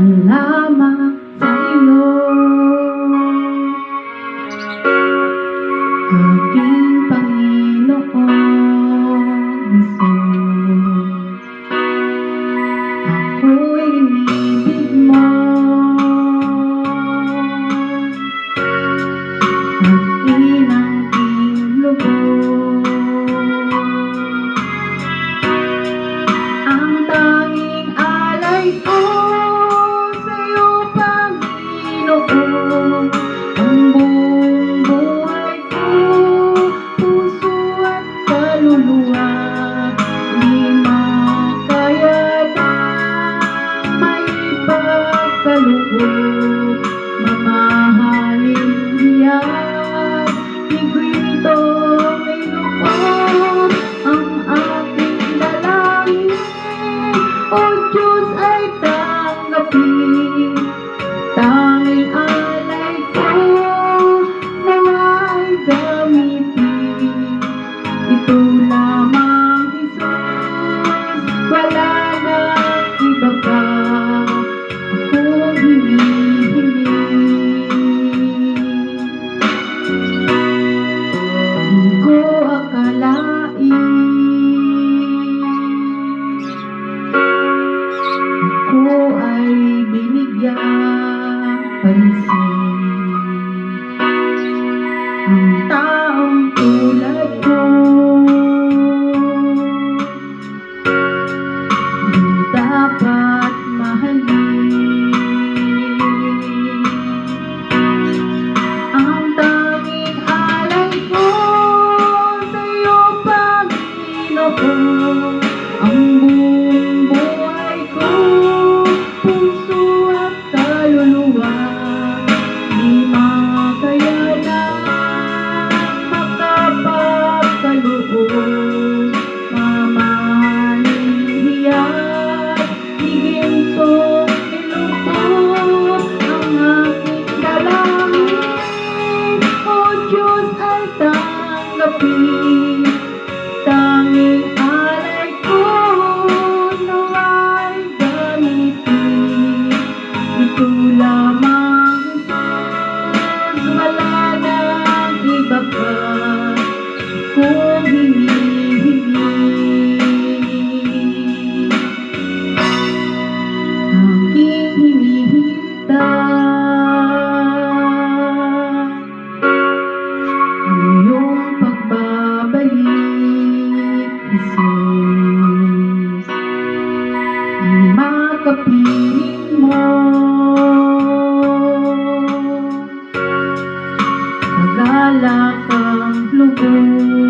dahil lamang sa iyo. Aking Panginoon Jesus, ako'y inibig mo. At inang iyong. yolum 本奔 Tula pagkapiling mo. Wala kang lugar.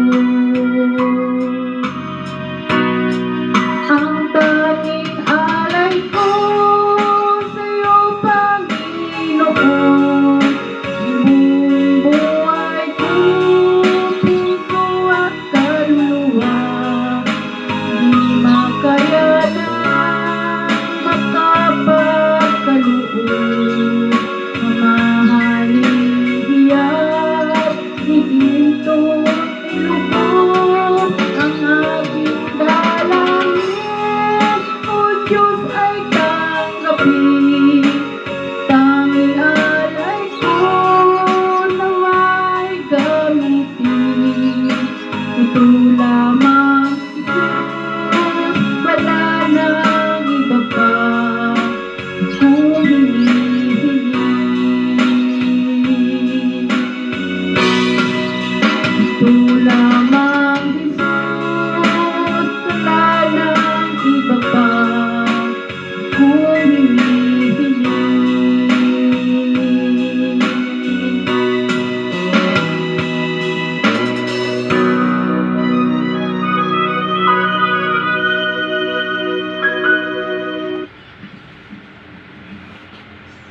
Thank you.